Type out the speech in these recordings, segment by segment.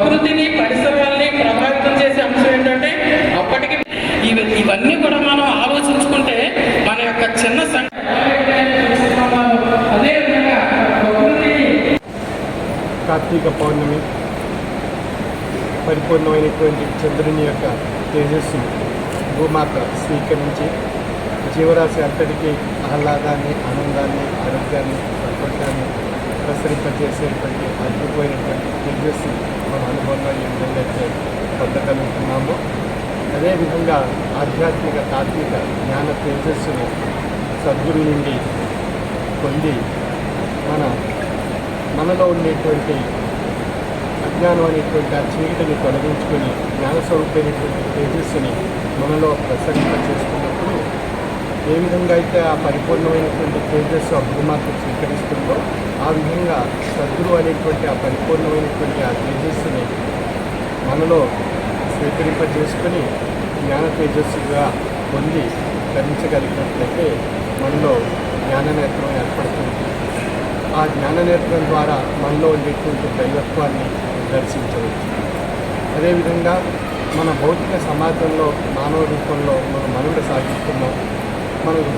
ప్రకృతిని పరిసరాల్ని ప్రభావితం చేసే అంశం ఏంటంటే అప్పటికి ఇవన్నీ కూడా మనం ఆలోచించుకుంటే మన యొక్క చిన్న సంఖ్య కార్తీక పౌర్ణమి పరిపూర్ణమైనటువంటి చంద్రుని యొక్క తేజస్సును భూమాత స్వీకరించి జీవరాశి అంతటికీ ఆహ్లాదాన్ని ఆనందాన్ని ఆరోగ్యాన్ని సంతోషాన్ని ప్రసరింపజేసేటువంటి అద్భుతమైనటువంటి తేజస్సు మన అనుభవంలో ఈ విధంగా అయితే పొందగలుగుతున్నాము. అదేవిధంగా ఆధ్యాత్మిక తాత్విక జ్ఞాన తేజస్సును సద్గురు నుండి పొంది మన మనలో ఉండేటువంటి అజ్ఞానం అనేటువంటి ఆ చీకటిని తొలగించుకొని జ్ఞాన స్వరూపమైనటువంటి తేజస్సుని మనలో ప్రసరింప చేసుకున్నప్పుడు ఏ విధంగా అయితే ఆ పరిపూర్ణమైనటువంటి తేజస్సు ఆ స్వీకరిస్తుందో ఆ విధంగా సద్గురు అనేటువంటి ఆ పరిపూర్ణమైనటువంటి ఆ తేజస్సుని మనలో స్వీకరింప చేసుకొని జ్ఞాన తేజస్సుగా పొంది ధరించగలిగినట్లయితే మనలో జ్ఞాన నేత్రం ఏర్పడుతుంది. ఆ జ్ఞాన నేత్రం ద్వారా మనలో ఉండేటువంటి దైవత్వాన్ని దర్శించవచ్చు. అదేవిధంగా మన భౌతిక సమాజంలో మానవ రూపంలో మన మనుగడ సాగిస్తున్నాం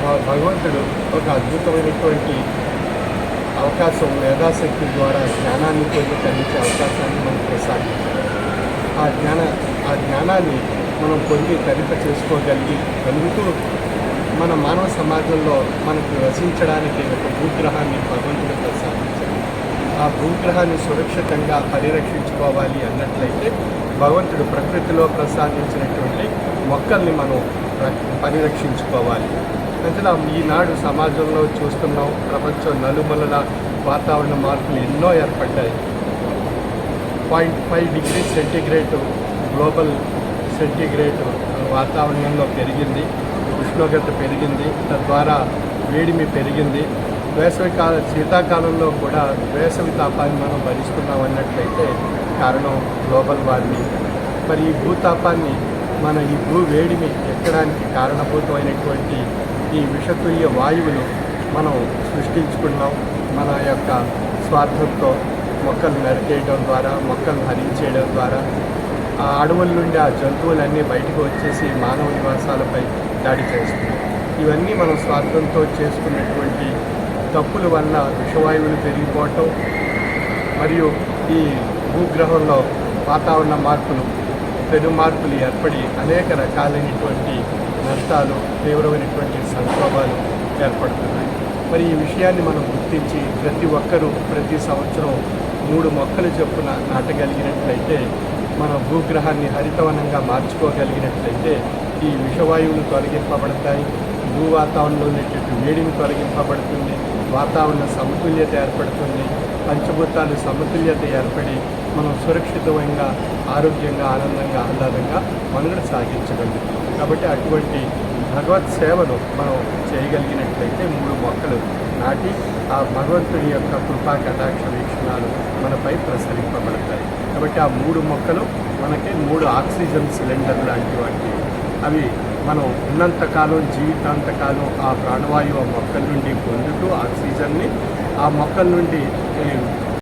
భగవంతుడు ఒక అద్భుతమైనటువంటి అవకాశం మేధాశక్తి ద్వారా జ్ఞానాన్ని పొంది కలిగించే అవకాశాన్ని మనం ప్రసాదించారు ఆ జ్ఞాన ఆ జ్ఞానాన్ని మనం పొంది తరింప చేసుకోగలిగి కలుగుతూ మన మానవ సమాజంలో మనకు రచించడానికి ఒక భూగ్రహాన్ని భగవంతుడు ప్రసాదించాలి ఆ భూగ్రహాన్ని సురక్షితంగా పరిరక్షించుకోవాలి అన్నట్లయితే భగవంతుడు ప్రకృతిలో ప్రసాదించినటువంటి మొక్కల్ని మనం పరిరక్షించుకోవాలి. ప్రజల ఈనాడు సమాజంలో చూస్తున్నాం ప్రపంచం నలుమూలల వాతావరణ మార్పులు ఎన్నో ఏర్పడ్డాయి. Point five degree centigrade global centigrade వాతావరణంలో పెరిగింది ఉష్ణోగ్రత పెరిగింది తద్వారా వేడిమి పెరిగింది వేసవి కాల శీతాకాలంలో కూడా వేసవి తాపాన్ని మనం భరిస్తున్నాం అన్నట్లయితే కారణం గ్లోబల్ వార్మింగ్. మరి ఈ భూతాపాన్ని మన ఈ భూ వేడిని ఎక్కడానికి కారణభూతమైనటువంటి ఈ విషతుల్య వాయువులు మనం సృష్టించుకున్నాం. మన యొక్క స్వార్థంతో మొక్కలు నరికేయడం ద్వారా మొక్కలు హరించేయడం ద్వారా ఆ అడవుల నుండి ఆ జంతువులన్నీ బయటకు వచ్చేసి మానవ నివాసాలపై దాడి చేస్తున్నాయి. ఇవన్నీ మనం స్వార్థంతో చేసుకున్నటువంటి తప్పుల వల్ల విషవాయువులు పెరిగిపోవటం మరియు ఈ భూగ్రహంలో వాతావరణ మార్పులు పెను మార్పులు ఏర్పడి అనేక రకాలైనటువంటి నష్టాలు తీవ్రమైనటువంటి సంక్షోభాలు ఏర్పడుతున్నాయి. మరి ఈ విషయాన్ని మనం గుర్తించి ప్రతి ఒక్కరూ ప్రతి సంవత్సరం మూడు మొక్కలు చొప్పున నాటగలిగినట్లయితే మన భూగ్రహాన్ని హరితవనంగా మార్చుకోగలిగినట్లయితే ఈ విషవాయువులు తొలగింపబడతాయి. భూ వాతావరణంలో ఉండేటటువంటి వేడిని తొలగింపబడుతుంది. వాతావరణ సమతుల్యత ఏర్పడుతుంది. పంచభూతాలు సమతుల్యత ఏర్పడి మనం సురక్షితంగా ఆరోగ్యంగా ఆనందంగా ఆహ్లాదంగా మనుగడ సాగించగలుగుతాం. కాబట్టి అటువంటి భగవత్ సేవను మనం చేయగలిగినట్లయితే మూడు మొక్కలు నాటి ఆ భగవంతుడి యొక్క కృపా కటాక్ష వీక్షణాలు మనపై ప్రసరింపబడతాయి. కాబట్టి ఆ మూడు మొక్కలు మనకి మూడు ఆక్సిజన్ సిలిండర్ లాంటి వాటి అవి మనం ఉన్నంతకాలం జీవితాంతకాలం ఆ ప్రాణవాయువు ఆ మొక్కల నుండి పొందుతూ ఆక్సిజన్ని ఆ మొక్కల నుండి